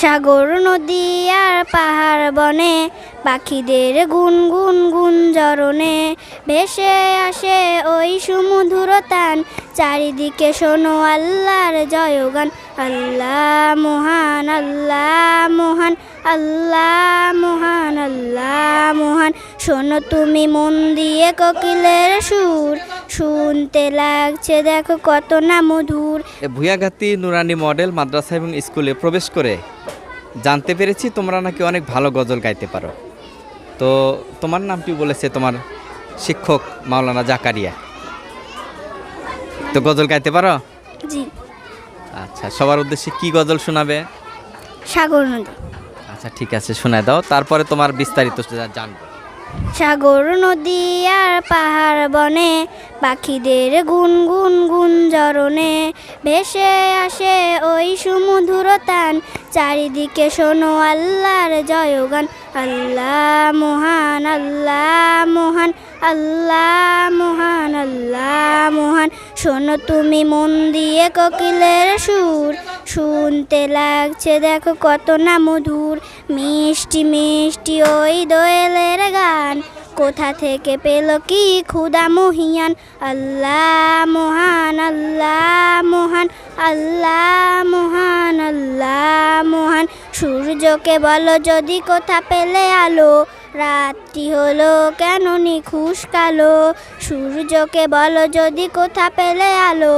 সাগর নদী আর পাহাড় বনে, পাখিদের গুন গুন জরনে ভেসে আসে ওই সুমধুর তান চারিদিকে শোনো আল্লাহর জয়গান, আল্লাহ মহান আল্লাহ মহান আল্লাহ মহান আল্লাহ মহান। শোনো তুমি মন দিয়ে কোকিলের সুর, শুনতে লাগছে দেখো কত না মধুর। ভুয়াঘাতি নুরানি মডেল মাদ্রাসা এবং স্কুলে প্রবেশ করে। জানতে পেরেছি তোমরা নাকি অনেক ভালো গজল গাইতে পারো। তো তোমার নামটি বলেছে তোমার শিক্ষক মাওলানা জাকারিয়া? তো গজল গাইতে পারো? জি। আচ্ছা সবার উদ্দেশ্যে কি গজল শোনাবে? সাগর নদী। আচ্ছা ঠিক আছে শোনায় দাও। তারপরে তোমার বিস্তারিত জানব। সাগর নদী আর পাহাড় বনে পাখিদের গুন গুন গুন জরনে ভেসে আসে ওই সুমধুর তান চারিদিকে শোনো আল্লাহর জয়গান। আল্লাহ মহান আল্লাহ মহান। আল্লাহ মহান আল্লাহ মহান। শোনো তুমি মন দিয়ে কোকিলের সুর। শুনতে লাগছে দেখো কত না মধুর। মিষ্টি মিষ্টি ওই দোয়েলের গান। কোথা থেকে পেল কি ক্ষুদা মহিয়ান? আল্লাহ মহান আল্লাহ মহান আল্লাহ মহান আল্লাহ মহান। সূর্যকে বলো, যদি কোথা পেলে আলো? রাত্রি হলো কেন নিখুশ কালো? সূর্যকে বলো, যদি কোথা পেলে আলো?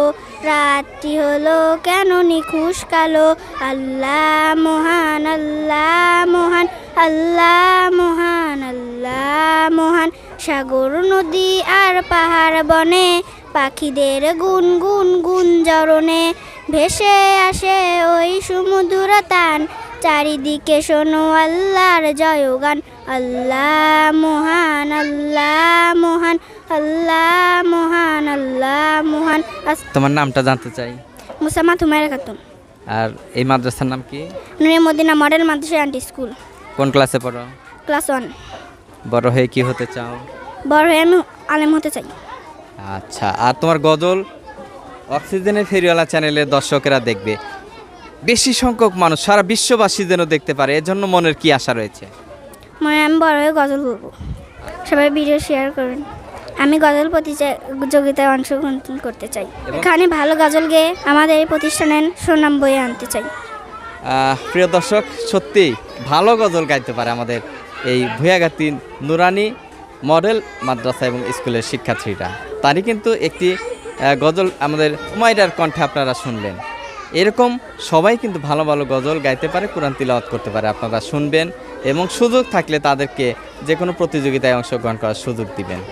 রাত্রি হলো কেন নিখুশ কালো? আল্লাহ মহান আল্লাহ মহান আল্লাহ মহান আল্লাহ মহান। সাগর, নদী আর পাহাড় বনে পাখিদের গুন গুন জরনে ভেসে আসে ওই সমুদ্র তান। চারিদিকে শোনো আল্লাহর জয়গান। আল্লাহ মহান আল্লাহ মহান আল্লাহ মহান আল্লাহ মহান। তোমার নামটা জানতে চাই। মুসাম্মদ হুমায়রা খাতুন। আর এই মাদ্রাসার নাম কি? নুরে মদিনা মডেল মাদ্রাসা আন্টি স্কুল। কোন ক্লাসে পড়ো? Class one. বড় হয়ে কি হতে চাও? বড় হয়ে আমি আলেম হতে চাই। আচ্ছা আর তোমার গজল অক্সিজেনের ফেরিওয়ালা চ্যানেলের দর্শকেরা দেখবে। বেশি সংখ্যক মানুষ সারা বিশ্ববাসী যেন দেখতে পারে এজন্য মনের কি আশা রয়েছে? মানে আমি বড় হয়ে গজল বলব। সবাই ভিডিও শেয়ার করুন। আমি গজল প্রতিযোগিতায় অংশগ্রহণ করতে চাই। এখানে ভালো গজল গেয়ে আমাদের এই প্রতিষ্ঠানের সুনাম বয়ে আনতে চাই। প্রিয় দর্শক সত্যি ভালো গজল গাইতে পারে আমাদের এই ভুয়াগাতি নুরানি মডেল মাদ্রাসা এবং স্কুলের শিক্ষার্থীরা। তারই কিন্তু একটি গজল আমাদের হুমায়রার কণ্ঠে আপনারা শুনলেন। এরকম সবাই কিন্তু ভালো ভালো গজল গাইতে পারে, কোরআন তিলাওয়াত করতে পারে। আপনারা শুনবেন এবং সুযোগ থাকলে তাদেরকে যে কোনো প্রতিযোগিতায় অংশগ্রহণ করার সুযোগ দিবেন।